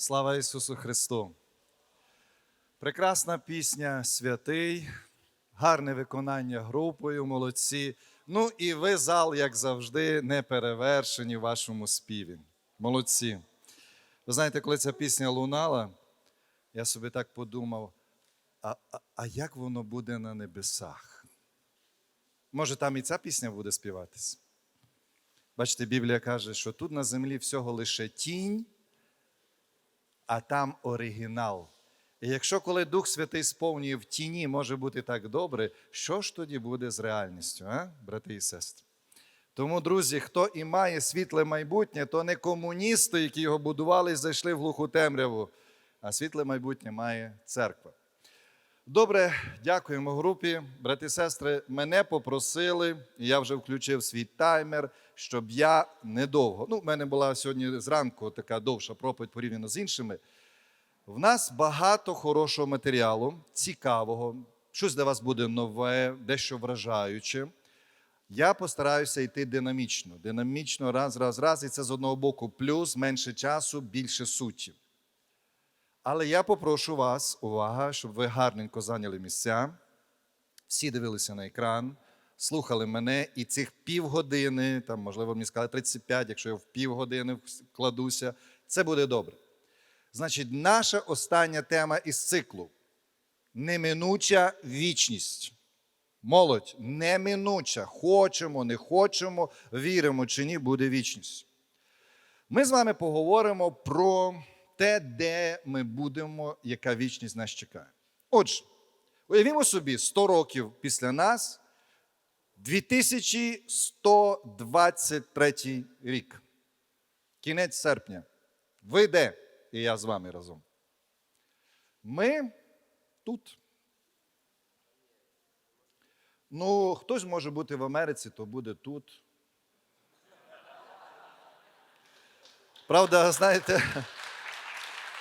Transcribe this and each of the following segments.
Слава Ісусу Христу! Прекрасна пісня святий, гарне виконання групою, молодці. Ну і ви, зал, як завжди, не перевершені в вашому співі. Молодці. Ви знаєте, коли ця пісня лунала, я собі так подумав: а, а, а як воно буде на небесах? Може, там і ця пісня буде співатись? Бачите, Біблія каже, що тут на землі всього лише тінь, а там оригінал. І якщо коли Дух Святий сповнює в тіні може бути так добре, що ж тоді буде з реальністю, а? брати і сестри? Тому, друзі, хто і має світле майбутнє, то не комуністи, які його будували і зайшли в глуху темряву, а світле майбутнє має церква. Добре, дякуємо групі. Брати і сестри, мене попросили, і я вже включив свій таймер, щоб я недовго. Ну, в мене була сьогодні зранку така довша проповідь порівняно з іншими. В нас багато хорошого матеріалу, цікавого, щось для вас буде нове, дещо вражаюче. Я постараюся йти динамічно. Динамічно, раз, раз, раз. І це з одного боку плюс, менше часу, більше суті. Але я попрошу вас, увага, щоб ви гарненько зайняли місця, всі дивилися на екран, слухали мене, і цих півгодини, там, можливо, мені сказали 35, якщо я в півгодини вкладуся, це буде добре. Значить, наша остання тема із циклу неминуча вічність. Молодь, неминуча. Хочемо, не хочемо, віримо чи ні, буде вічність. Ми з вами поговоримо про те, де ми будемо, яка вічність нас чекає. Отже, уявімо собі, 100 років після нас, 2123 рік. Кінець серпня. Ви де? І я з вами разом. Ми тут. Ну, хтось може бути в Америці, то буде тут. Правда, знаєте,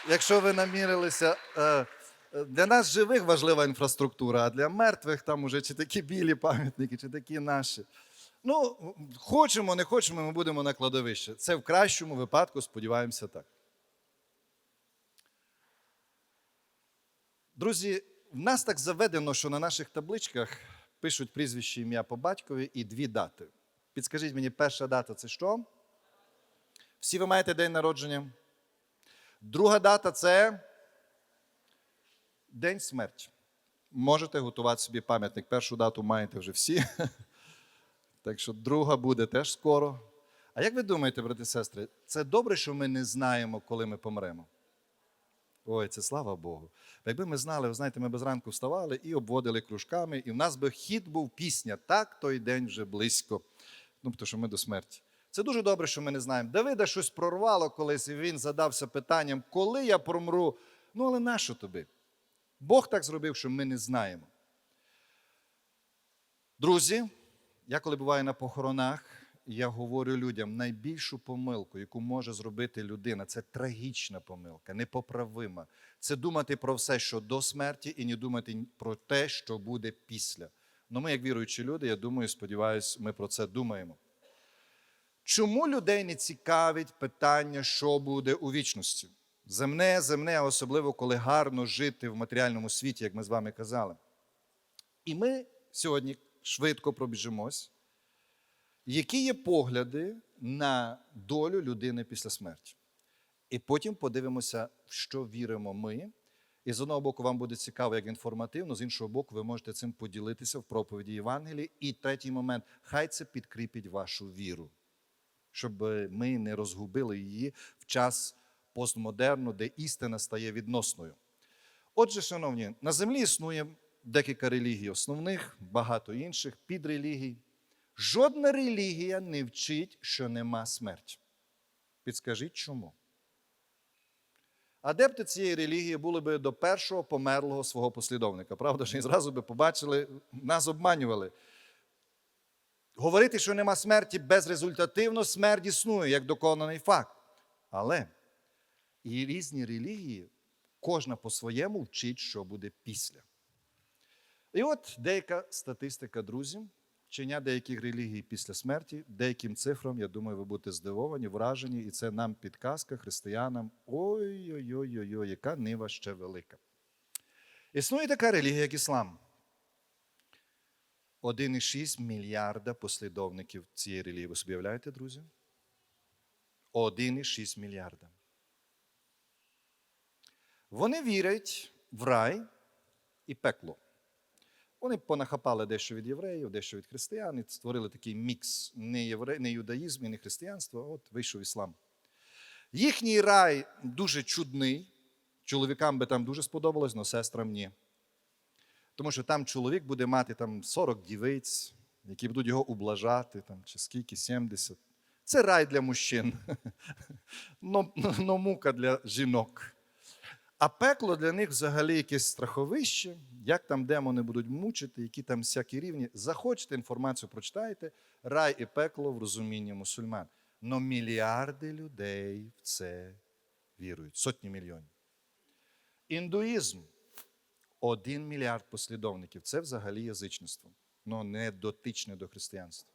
якщо ви намірилися, е, для нас живих важлива інфраструктура, а для мертвих там уже чи такі білі пам'ятники, чи такі наші. Ну, хочемо, не хочемо, ми будемо на кладовище. Це в кращому випадку, сподіваємося, так. Друзі, в нас так заведено, що на наших табличках пишуть прізвище ім'я по батькові і дві дати. Підскажіть мені, перша дата це що? Всі ви маєте день народження? Друга дата це День смерті. Можете готувати собі пам'ятник. Першу дату маєте вже всі. Так що друга буде теж скоро. А як ви думаєте, брати і сестри, це добре, що ми не знаємо, коли ми помремо? Ой, це слава Богу. Якби ми знали, ви знаєте, ми б зранку вставали і обводили кружками, і в нас би хід був пісня Так, той день вже близько. Ну, тому що ми до смерті. Це дуже добре, що ми не знаємо. Давида щось прорвало колись, і він задався питанням, коли я промру. Ну, але нащо тобі? Бог так зробив, що ми не знаємо. Друзі, я коли буваю на похоронах, я говорю людям, найбільшу помилку, яку може зробити людина, це трагічна помилка, непоправима. Це думати про все, що до смерті, і не думати про те, що буде після. Ну, ми, як віруючі люди, я думаю, сподіваюся, ми про це думаємо. Чому людей не цікавить питання, що буде у вічності? Земне, земне, особливо коли гарно жити в матеріальному світі, як ми з вами казали. І ми сьогодні швидко пробіжимось, які є погляди на долю людини після смерті. І потім подивимося, в що віримо ми. І з одного боку, вам буде цікаво, як інформативно, з іншого боку, ви можете цим поділитися в проповіді Євангелії. І третій момент хай це підкріпить вашу віру, щоб ми не розгубили її в час постмодерну, де істина стає відносною. Отже, шановні, на землі існує декілька релігій основних, багато інших підрелігій. Жодна релігія не вчить, що нема смерті. Підскажіть чому? Адепти цієї релігії були би до першого померлого свого послідовника. Правда ж, і зразу би побачили, нас обманювали. Говорити, що нема смерті безрезультативно, смерть існує як доконаний факт. Але і різні релігії, кожна по-своєму вчить, що буде після. І от деяка статистика, друзі, вчення деяких релігій після смерті, деяким цифрам, я думаю, ви будете здивовані, вражені, і це нам підказка християнам. Ой-ой-ой, яка нива ще велика. Існує така релігія, як іслам. 1,6 мільярда послідовників цієї релігії. Ви собі уявляєте, друзі? 1,6 мільярда. Вони вірять в рай і пекло. Вони понахапали дещо від євреїв, дещо від християн і створили такий мікс не, євре... не юдаїзм і не християнство, а от вийшов іслам. Їхній рай дуже чудний. Чоловікам би там дуже сподобалось, але сестрам ні. Тому що там чоловік буде мати там 40 дівиць, які будуть його ублажати, там, чи скільки, 70. Це рай для мужчин, но, но мука для жінок. А пекло для них взагалі якесь страховище, як там демони будуть мучити, які там всякі рівні. Захочете інформацію, прочитайте. Рай і пекло в розумінні мусульман. Но мільярди людей в це вірують, сотні мільйонів. Індуїзм один мільярд послідовників. Це взагалі язичництво, але не дотичне до християнства.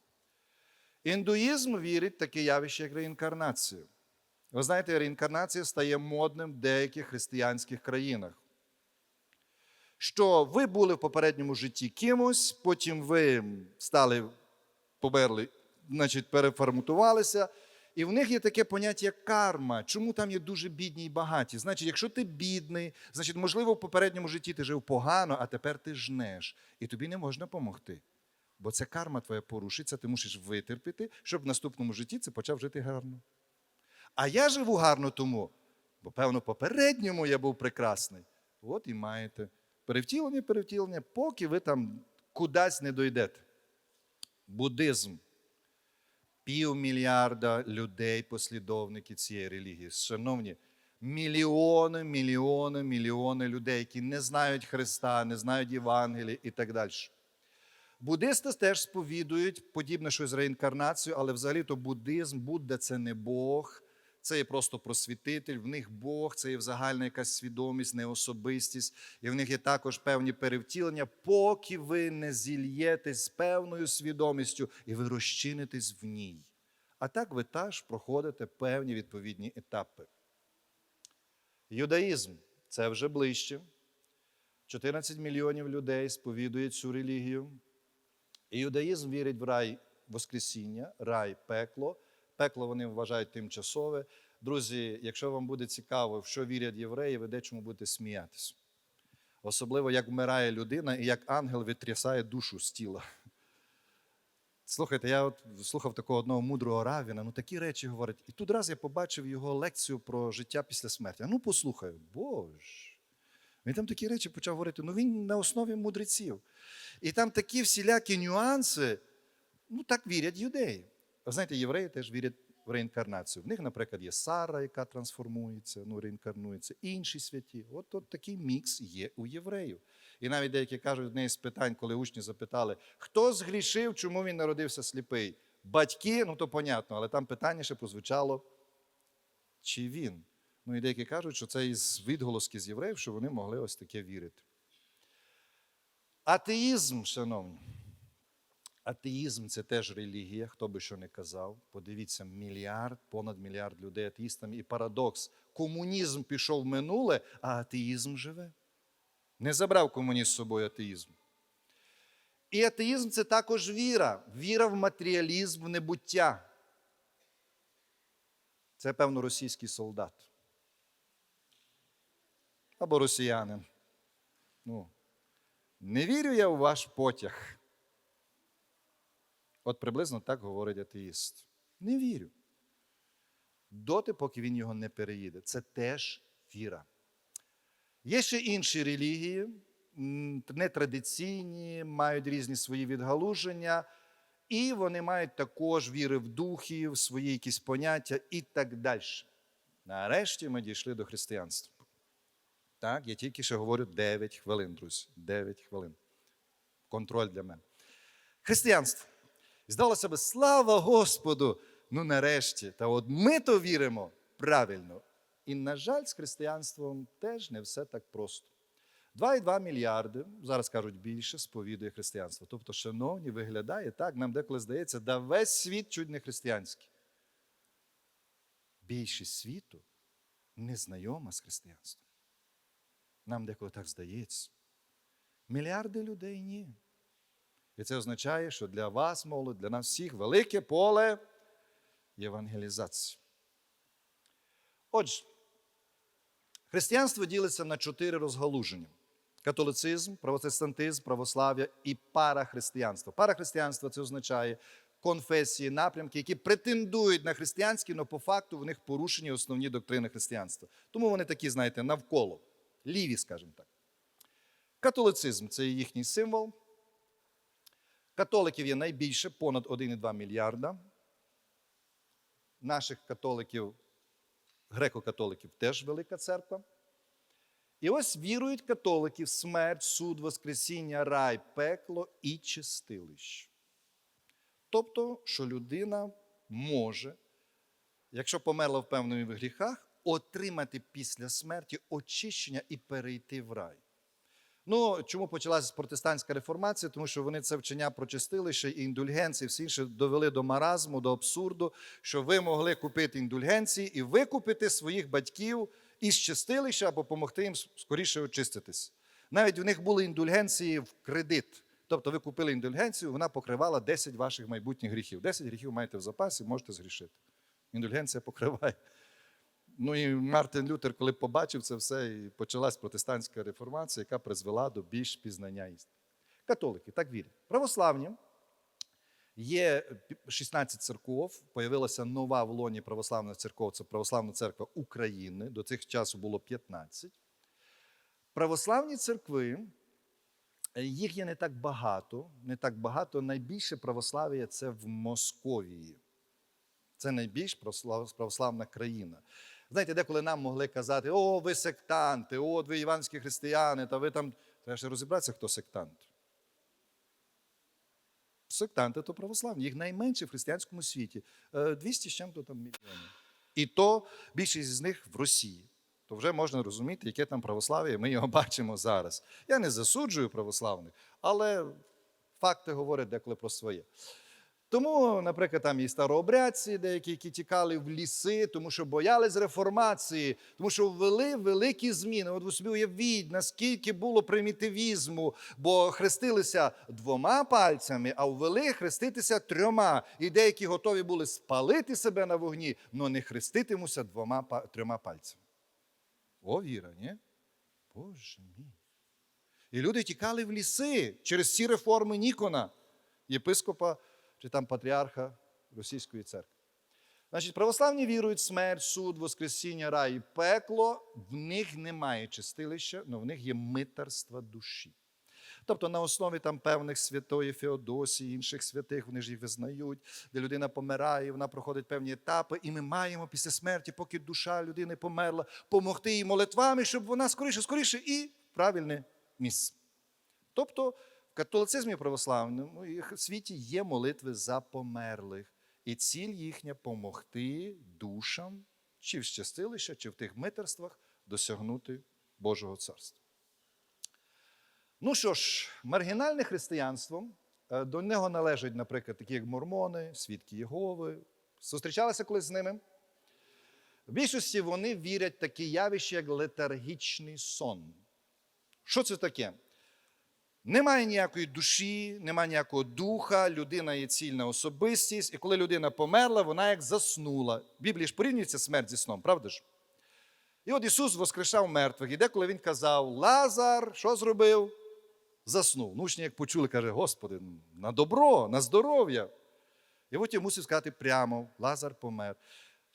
Індуїзм вірить в таке явище, як реінкарнацію. Ви знаєте, реінкарнація стає модним в деяких християнських країнах. Що ви були в попередньому житті кимось, потім ви стали, померли, значить, переформатувалися. І в них є таке поняття як карма. Чому там є дуже бідні і багаті? Значить, якщо ти бідний, значить, можливо, в попередньому житті ти жив погано, а тепер ти жнеш. І тобі не можна допомогти. Бо це карма твоя порушиться, ти мусиш витерпіти, щоб в наступному житті це почав жити гарно. А я живу гарно тому, бо, певно, попередньому я був прекрасний. От і маєте перевтілення, перевтілення, поки ви там кудись не дойдете. Буддизм. Півмільярда людей, послідовники цієї релігії. Шановні, мільйони, мільйони, мільйони людей, які не знають Христа, не знають Євангелії і так далі. Буддисти теж сповідують подібне щось з реінкарнацією, але взагалі-то буддизм, Будда це не Бог, це є просто просвітитель. В них Бог, це є загальна якась свідомість, не особистість. І в них є також певні перевтілення, поки ви не зільєтесь з певною свідомістю і ви розчинитесь в ній. А так ви теж проходите певні відповідні етапи. Юдаїзм це вже ближче. 14 мільйонів людей сповідує цю релігію. І юдаїзм вірить в рай Воскресіння, рай пекло. Пекло вони вважають тимчасове. Друзі, якщо вам буде цікаво, в що вірять євреї, ви дечому будете сміятися. Особливо, як вмирає людина і як ангел витрясає душу з тіла. Слухайте, я от слухав такого одного мудрого равіна, ну такі речі говорить. І тут раз я побачив його лекцію про життя після смерті. А ну послухаю, боже. Він там такі речі почав говорити. Ну він на основі мудреців. І там такі всілякі нюанси, ну так вірять юдеї. Ви знаєте, євреї теж вірять в реінкарнацію. В них, наприклад, є Сара, яка трансформується, ну, реінкарнується, інші святі. От, от такий мікс є у євреїв. І навіть деякі кажуть, одне з питань, коли учні запитали, хто згрішив, чому він народився сліпий? Батьки, ну то понятно, але там питання ще прозвучало, чи він? Ну і деякі кажуть, що це із відголоски з євреїв, що вони могли ось таке вірити. Атеїзм, шановні. Атеїзм це теж релігія, хто би що не казав. Подивіться, мільярд, понад мільярд людей атеїстами. І парадокс: комунізм пішов в минуле, а атеїзм живе. Не забрав комуніст з собою атеїзм. І атеїзм це також віра. Віра в матеріалізм, в небуття. Це, певно, російський солдат. Або росіянин. Ну, не вірю я в ваш потяг. От приблизно так говорить атеїст. Не вірю. Доти, поки він його не переїде. Це теж віра. Є ще інші релігії, нетрадиційні, мають різні свої відгалуження, і вони мають також віри в духів, свої якісь поняття і так далі. Нарешті ми дійшли до християнства. Так, я тільки ще говорю 9 хвилин, друзі. 9 хвилин. Контроль для мене. Християнство. Здалося би, слава Господу! Ну нарешті. Та от ми то віримо правильно. І, на жаль, з християнством теж не все так просто. 2,2 мільярди, зараз кажуть більше, сповідує християнство. Тобто, шановні, виглядає так, нам деколи здається, да весь світ чуть не християнський. Більшість світу не знайома з християнством. Нам деколи так здається. Мільярди людей ні. І це означає, що для вас, молодь, для нас всіх велике поле євангелізації. Отже, християнство ділиться на чотири розгалуження: католицизм, протестантизм, православ'я і парахристиянство. Парахристиянство це означає конфесії, напрямки, які претендують на християнські, але по факту в них порушені основні доктрини християнства. Тому вони такі, знаєте, навколо, ліві, скажімо так. Католицизм це їхній символ. Католиків є найбільше, понад 1,2 мільярда. Наших католиків, греко-католиків теж велика церква. І ось вірують католики в смерть, суд, Воскресіння, рай, пекло і чистилище. Тобто, що людина може, якщо померла в певних гріхах, отримати після смерті очищення і перейти в рай. Ну, чому почалася протестантська реформація? Тому що вони це вчення про чистилище і індульгенції, все інше довели до маразму, до абсурду, що ви могли купити індульгенції і викупити своїх батьків із чистилища або допомогти їм скоріше очиститись. Навіть в них були індульгенції в кредит. Тобто ви купили індульгенцію, вона покривала 10 ваших майбутніх гріхів. 10 гріхів маєте в запасі, можете згрішити. Індульгенція покриває. Ну і Мартин Лютер, коли побачив це все, і почалась протестантська реформація, яка призвела до більш пізнання істини. Католики так вірять. Православні є 16 церков, появилася нова в лоні православна церков, це Православна церква України. До цих часу було 15. Православні церкви, їх є не так багато. Не так багато. Найбільше православ'я це в Московії. Це найбільш православна країна. Знаєте, деколи нам могли казати, о, ви сектанти, о, ви іванські християни, та ви там. Треба ще розібратися, хто сектант. Сектанти то православні, їх найменше в християнському світі. 200 з чим-то там мільйонів. І то більшість з них в Росії. То вже можна розуміти, яке там православ'я, ми його бачимо зараз. Я не засуджую православних, але факти говорять деколи про своє. Тому, наприклад, там і старообрядці, деякі, які тікали в ліси, тому що боялись реформації, тому що ввели великі зміни. От ви собі уявіть, наскільки було примітивізму, бо хрестилися двома пальцями, а ввели хреститися трьома. І деякі готові були спалити себе на вогні, але не хреститимуся двома трьома пальцями. О, віра, ні? Боже мій. І люди тікали в ліси через ці реформи Нікона, єпископа чи там патріарха Російської церкви. Значить, православні вірують смерть, суд, Воскресіння, рай і пекло. В них немає чистилища, але в них є митарство душі. Тобто на основі там певних святої Феодосії, інших святих, вони ж їх визнають, де людина помирає, вона проходить певні етапи, і ми маємо після смерті, поки душа людини померла, помогти їй молитвами, щоб вона скоріше, скоріше і правильне місце. Тобто католицизмі православному в світі є молитви за померлих. І ціль їхня помогти душам, чи в щастилища, чи в тих митерствах досягнути Божого царства. Ну що ж, маргінальне християнство, е, до нього належать, наприклад, такі як мормони, свідки Єгови. Зустрічалися колись з ними. В більшості вони вірять в такі явища, як летаргічний сон. Що це таке? Немає ніякої душі, немає ніякого духа, людина є цільна особистість, і коли людина померла, вона як заснула. В Біблії ж порівнюється смерть зі сном, правда ж? І от Ісус воскрешав мертвих. І деколи Він казав: Лазар, що зробив? Заснув. Ну, учні, як почули, каже, Господи, на добро, на здоров'я. І потім мусив сказати прямо: Лазар помер.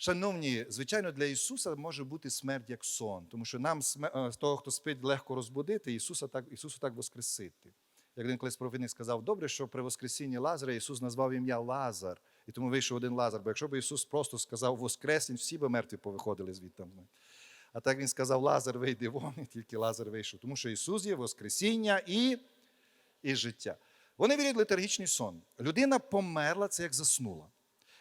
Шановні, звичайно, для Ісуса може бути смерть як сон, тому що нам з того, хто спить, легко розбудити, Ісуса так, Ісусу так воскресити. Як один колись провідник сказав, добре, що при Воскресінні Лазаря Ісус назвав ім'я Лазар, і тому вийшов один Лазар. Бо якщо б Ісус просто сказав Воскресінь, всі би мертві повиходили звідти. А так Він сказав, Лазар вийде вон, і тільки Лазар вийшов. Тому що Ісус є Воскресіння і, і життя. Вони вірять в сон. Людина померла, це як заснула.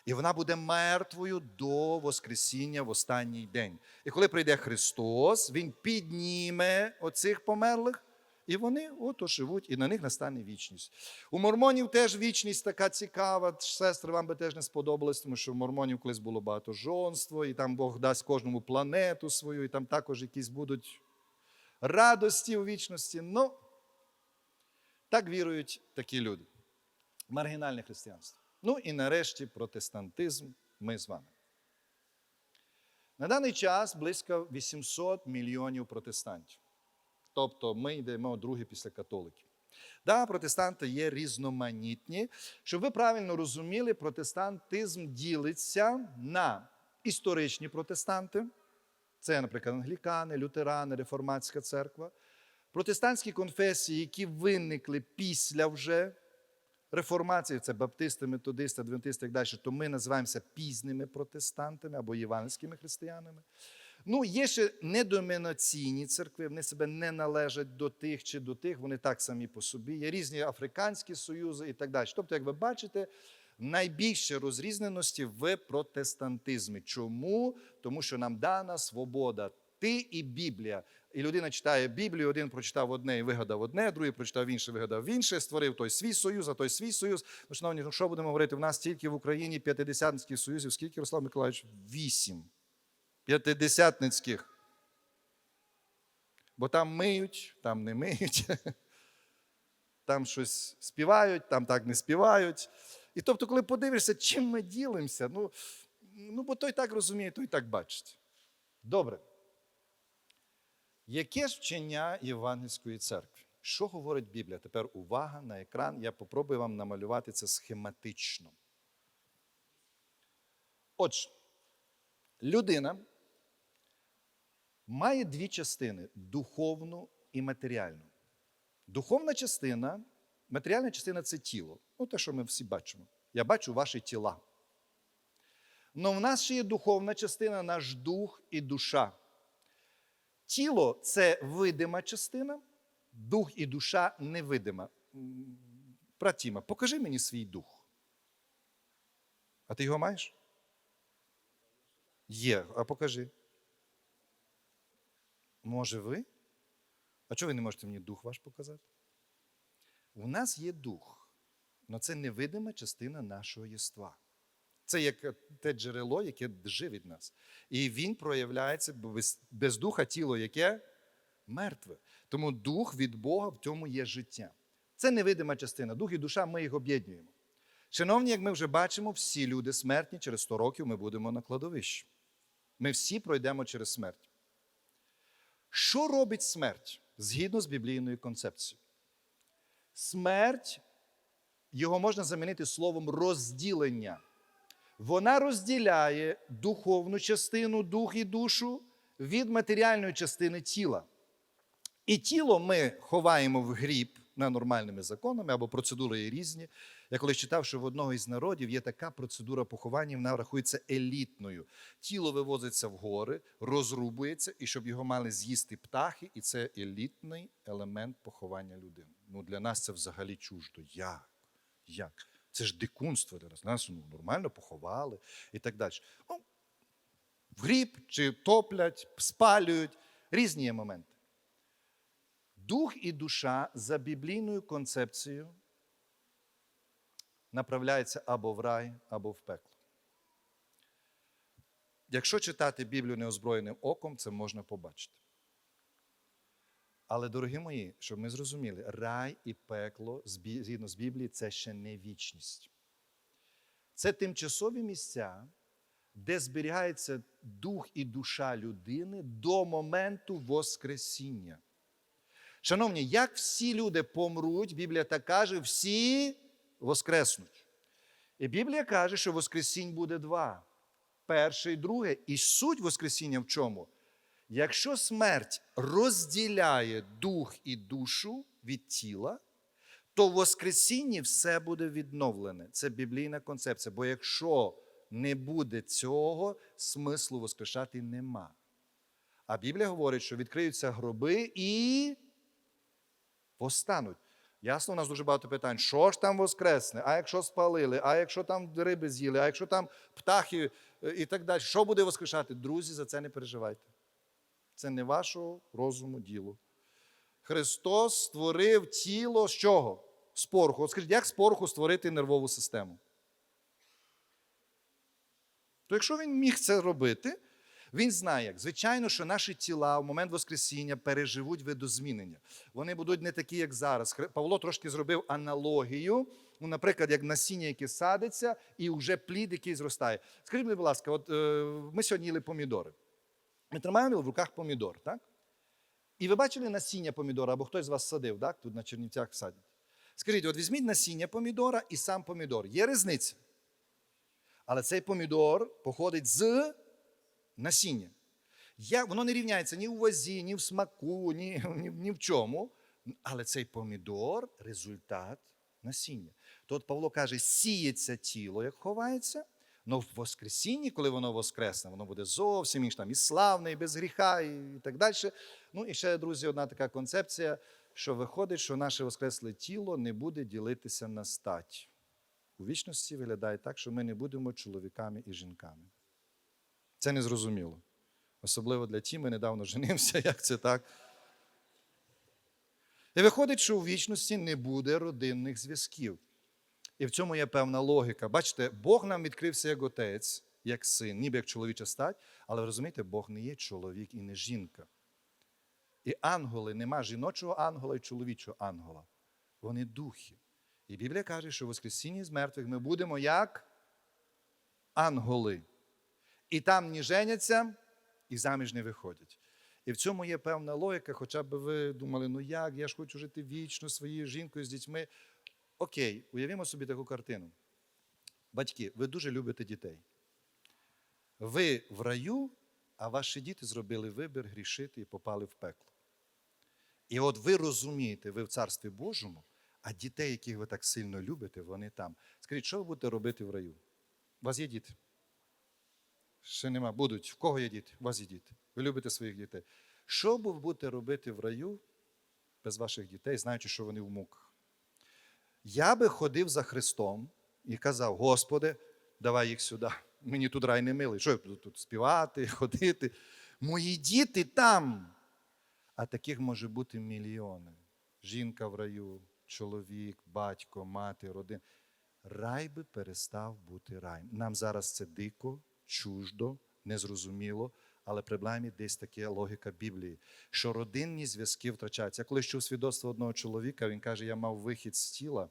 І вона буде мертвою до Воскресіння в останній день. І коли прийде Христос, Він підніме оцих померлих І вони ото живуть, і на них настане вічність. У мормонів теж вічність така цікава. Сестри, вам би теж не сподобалось, тому що в мормонів колись було багато жонство, і там Бог дасть кожному планету свою, і там також якісь будуть радості у вічності. Ну, так вірують такі люди. Маргінальне християнство. Ну і нарешті протестантизм ми з вами. На даний час близько 800 мільйонів протестантів. Тобто ми йдемо другі після католиків. Да, протестанти є різноманітні. Щоб ви правильно розуміли, протестантизм ділиться на історичні протестанти. Це, наприклад, англікани, лютерани, реформатська церква. Протестантські конфесії, які виникли після вже реформації, це баптисти, методисти, адвентисти і так далі, то ми називаємося пізними протестантами або євангельськими християнами. Ну, є ще недомінаційні церкви, вони себе не належать до тих чи до тих, вони так самі по собі. Є різні африканські союзи і так далі. Тобто, як ви бачите, найбільше розрізненості в протестантизмі. Чому? Тому що нам дана свобода. Ти і Біблія. І людина читає Біблію, один прочитав одне і вигадав одне, другий прочитав інше, вигадав інше, створив той свій союз, а той свій союз. Ну, шановні, ну що будемо говорити? У нас тільки в Україні п'ятидесятницьких союзів. Скільки, Руслан Миколаївич? Вісім. П'ятидесятницьких. Бо там миють, там не миють. Там щось співають, там так не співають. І тобто, коли подивишся, чим ми ділимося, ну, ну бо той так розуміє, той так бачить. Добре. Яке ж вчення Євангельської церкви? Що говорить Біблія? Тепер увага на екран. Я попробую вам намалювати це схематично. Отже, людина має дві частини духовну і матеріальну. Духовна частина, матеріальна частина це тіло. Ну, те, що ми всі бачимо. Я бачу ваші тіла. Але в нас ще є духовна частина, наш дух і душа. Тіло це видима частина, дух і душа невидима. Братіма, покажи мені свій дух. А ти його маєш? Є, а покажи. Може ви? А чого ви не можете мені дух ваш показати? У нас є дух, але це невидима частина нашого єства. Це як те джерело, яке живить нас. І він проявляється без духа тіло, яке мертве. Тому дух від Бога в цьому є життя. Це невидима частина. Дух і душа ми їх об'єднуємо. Шановні, як ми вже бачимо, всі люди смертні, через 100 років ми будемо на кладовищі. Ми всі пройдемо через смерть. Що робить смерть згідно з біблійною концепцією? Смерть, його можна замінити словом розділення. Вона розділяє духовну частину, дух і душу від матеріальної частини тіла. І тіло ми ховаємо в гріб на нормальними законами або процедури є різні. Я колись читав, що в одного із народів є така процедура поховання, вона рахується елітною. Тіло вивозиться в гори, розрубується, і щоб його мали з'їсти птахи, і це елітний елемент поховання людини. Ну для нас це взагалі чуждо. Як? Як? Це ж дикунство для нас. Нас ну, нормально поховали і так далі. Ну, в гріб чи топлять, спалюють, різні є моменти. Дух і душа за біблійною концепцією направляються або в рай, або в пекло. Якщо читати Біблію неозброєним оком, це можна побачити. Але, дорогі мої, щоб ми зрозуміли, рай і пекло, згідно з Біблії, це ще не вічність. Це тимчасові місця, де зберігається дух і душа людини до моменту Воскресіння. Шановні, як всі люди помруть, Біблія так каже, всі воскреснуть. І Біблія каже, що Воскресінь буде два. Перше і друге. І суть Воскресіння в чому? Якщо смерть розділяє дух і душу від тіла, то в Воскресінні все буде відновлене. Це біблійна концепція. Бо якщо не буде цього, смислу воскрешати нема. А Біблія говорить, що відкриються гроби і постануть. Ясно, у нас дуже багато питань. Що ж там воскресне? А якщо спалили, а якщо там риби з'їли, а якщо там птахи е, і так далі, що буде воскрешати? Друзі, за це не переживайте. Це не вашого розуму діло. Христос створив тіло з чого? З пороху. От скажіть, як з пороху створити нервову систему? То якщо він міг це робити, він знає, як. Звичайно, що наші тіла в момент Воскресіння переживуть видозмінення. Вони будуть не такі, як зараз. Павло трошки зробив аналогію. Ну, наприклад, як насіння, яке садиться, і вже плід, який зростає. Скажіть, будь ласка, от е, ми сьогодні їли помідори. Ми тримаємо в руках помідор, так? І ви бачили насіння помідора, або хтось з вас садив, так? Тут на Чернівцях садять. Скажіть, от візьміть насіння помідора і сам помідор. Є різниця. Але цей помідор походить з насіння. Я, воно не рівняється ні у вазі, ні в смаку, ні, ні, ні в чому. Але цей помідор результат насіння. То от Павло каже, сіється тіло, як ховається, але в Воскресінні, коли воно воскресне, воно буде зовсім інше, там і славне, і без гріха, і так далі. Ну і ще, друзі, одна така концепція, що виходить, що наше воскресле тіло не буде ділитися на стать. У вічності виглядає так, що ми не будемо чоловіками і жінками. Це незрозуміло. Особливо для ті, ми недавно женився, як це так. І виходить, що у вічності не буде родинних зв'язків. І в цьому є певна логіка. Бачите, Бог нам відкрився як отець, як син, ніби як чоловіча стать, але ви розумієте, Бог не є чоловік і не жінка. І ангели, нема жіночого ангела і чоловічого ангела. Вони духи. І Біблія каже, що в Воскресінні з мертвих ми будемо як ангели. І там не женяться, і заміж не виходять. І в цьому є певна логіка, хоча б ви думали, ну як, я ж хочу жити вічно своєю жінкою з дітьми. Окей, уявімо собі таку картину. Батьки, ви дуже любите дітей. Ви в раю, а ваші діти зробили вибір грішити і попали в пекло. І от ви розумієте, ви в Царстві Божому, а дітей, яких ви так сильно любите, вони там. Скажіть, що ви будете робити в раю? У вас є діти? Ще нема. Будуть. В кого є діти? У вас є діти. Ви любите своїх дітей. Що ви будете робити в раю без ваших дітей, знаючи, що вони в муках? Я би ходив за Христом і казав: Господи, давай їх сюди. Мені тут рай не милий. Що я буду тут співати, ходити? Мої діти там. А таких може бути мільйони. Жінка в раю, чоловік, батько, мати, родина. Рай би перестав бути раєм. Нам зараз це дико, чуждо, незрозуміло, але принаймні десь така логіка Біблії, що родинні зв'язки втрачаються. Я коли чув свідоцтво одного чоловіка, він каже, я мав вихід з тіла.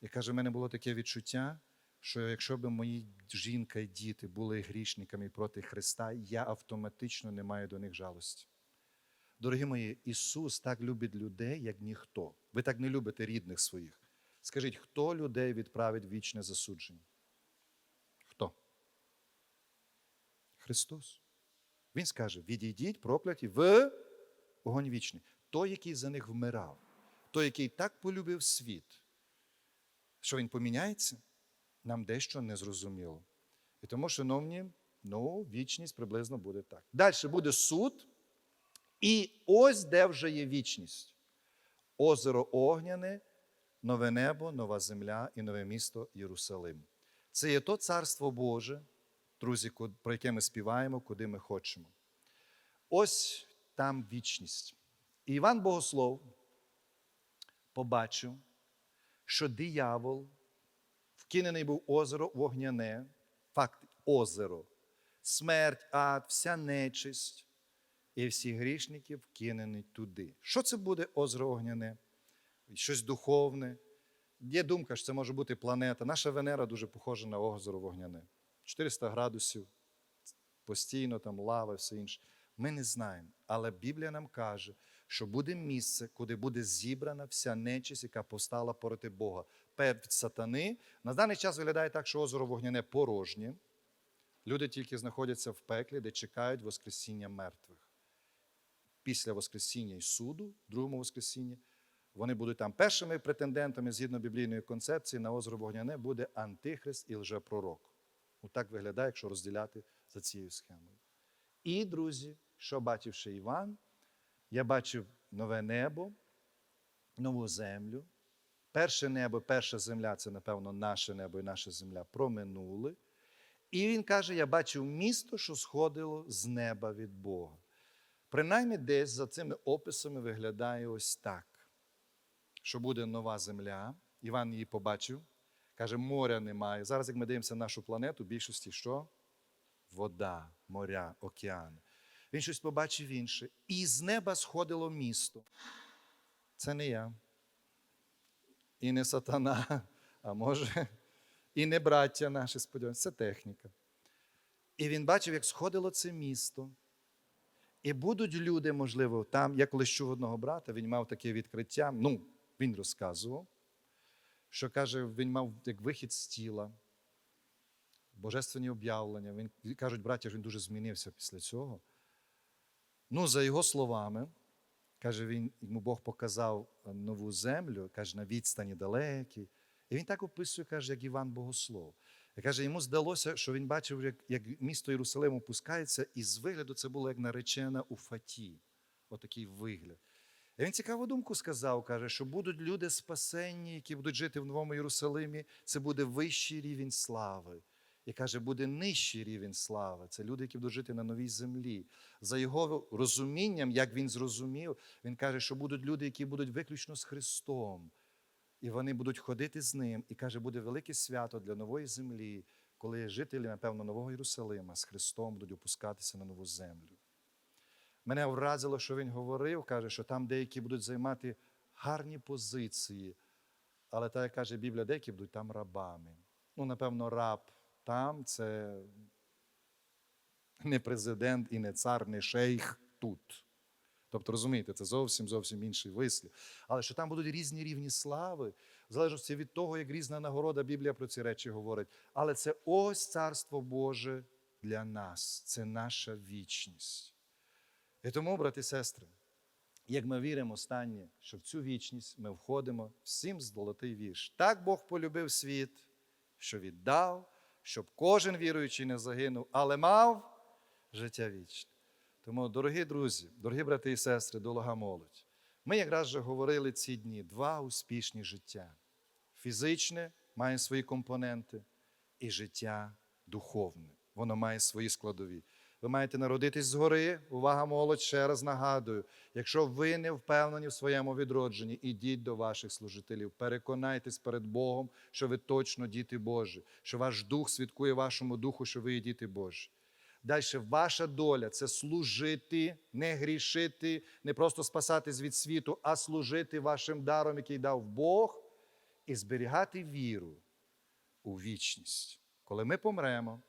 І каже, в мене було таке відчуття, що якщо б мої жінка і діти були грішниками проти Христа, я автоматично не маю до них жалості. Дорогі мої, Ісус так любить людей, як ніхто. Ви так не любите рідних своїх. Скажіть, хто людей відправить вічне засудження? Хто? Христос. Він скаже: відійдіть, прокляті в вогонь вічний. Той, який за них вмирав, той, який так полюбив світ, що він поміняється, нам дещо не зрозуміло. І тому, шановні, ну, вічність приблизно буде так. Далі буде суд, і ось де вже є вічність. Озеро Огняне, нове небо, нова земля і нове місто Єрусалим. Це є то царство Боже, друзі, про яке ми співаємо, куди ми хочемо. Ось там вічність. І Іван Богослов побачив, що диявол вкинений був озеро вогняне, факт озеро, смерть, ад, вся нечисть, і всі грішники вкинені туди. Що це буде озеро вогняне? Щось духовне. Є думка, що це може бути планета. Наша Венера дуже похожа на озеро вогняне. 400 градусів, постійно там лава і все інше. Ми не знаємо. Але Біблія нам каже, що буде місце, куди буде зібрана вся нечисть, яка повстала проти Бога. Перед сатани. На даний час виглядає так, що озеро вогняне порожнє. Люди тільки знаходяться в пеклі, де чекають Воскресіння мертвих. Після Воскресіння і суду, другому Воскресінні, вони будуть там першими претендентами згідно біблійної концепції на озеро Вогняне буде Антихрист і лжепророк. Отак виглядає, якщо розділяти за цією схемою. І, друзі, що бачив ще Іван? Я бачив нове небо, нову землю. Перше небо, перша земля це, напевно, наше небо і наша земля проминули. І він каже: я бачив місто, що сходило з неба від Бога. Принаймні десь за цими описами виглядає ось так: що буде нова земля. Іван її побачив. Каже, моря немає. Зараз, як ми дивимося на нашу планету, в більшості що? Вода, моря, океани. Він щось побачив інше. І з неба сходило місто. Це не я. І не сатана, а може, і не браття наші, сподіваюся, це техніка. І він бачив, як сходило це місто. І будуть люди, можливо, там, я колись чув одного брата, він мав таке відкриття. Ну, він розказував, що каже, він мав як вихід з тіла, божественні об'явлення. Він кажуть, браття, що він дуже змінився після цього. Ну, за його словами, каже, він йому Бог показав нову землю, каже, на відстані далекій. І він так описує, каже, як Іван Богослов. І каже, йому здалося, що він бачив, як, як місто Єрусалим опускається, і з вигляду це було як наречена у фаті. Отакий вигляд. І він цікаву думку сказав, каже, що будуть люди спасенні, які будуть жити в Новому Єрусалимі, це буде вищий рівень слави. І каже, буде нижчий рівень слави. Це люди, які будуть жити на новій землі. За його розумінням, як він зрозумів, він каже, що будуть люди, які будуть виключно з Христом. І вони будуть ходити з ним. І каже, буде велике свято для нової землі, коли жителі, напевно, Нового Єрусалима з Христом будуть опускатися на нову землю. Мене вразило, що він говорив, каже, що там деякі будуть займати гарні позиції. Але так як каже Біблія, деякі будуть там рабами. Ну, напевно, раб там це не президент і не цар, не шейх тут. Тобто, розумієте, це зовсім зовсім інший вислів. Але що там будуть різні рівні слави, в залежності від того, як різна нагорода Біблія про ці речі говорить. Але це ось царство Боже для нас, це наша вічність. І тому, брати і сестри, як ми віримо останнє, що в цю вічність ми входимо всім золотий вірш. Так Бог полюбив світ, що віддав, щоб кожен віруючий не загинув, але мав життя вічне. Тому, дорогі друзі, дорогі брати і сестри, дорога молодь, ми якраз вже говорили ці дні два успішні життя. Фізичне має свої компоненти, і життя духовне. Воно має свої складові. Ви маєте народитись згори. Увага, молодь, ще раз нагадую. Якщо ви не впевнені в своєму відродженні, ідіть до ваших служителів. Переконайтесь перед Богом, що ви точно діти Божі, що ваш дух свідкує вашому духу, що ви є діти Божі. Далі, ваша доля це служити, не грішити, не просто спасатись від світу, а служити вашим даром, який дав Бог, і зберігати віру у вічність. Коли ми помремо,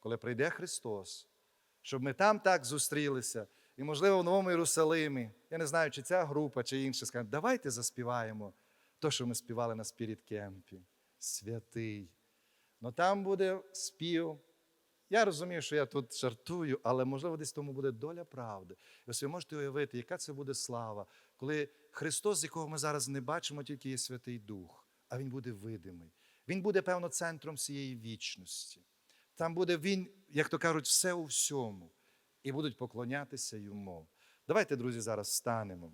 коли прийде Христос, щоб ми там так зустрілися, і, можливо, в Новому Єрусалимі, я не знаю, чи ця група, чи інша, скажуть, давайте заспіваємо то, що ми співали на Спіріт Кемпі. Святий. Ну там буде спів. Я розумію, що я тут жартую, але можливо десь тому буде доля правди. І ось ви можете уявити, яка це буде слава, коли Христос, якого ми зараз не бачимо, тільки є Святий Дух, а Він буде видимий. Він буде, певно, центром всієї вічності. Там буде Він, як то кажуть, все у всьому. І будуть поклонятися йому. Давайте, друзі, зараз встанемо.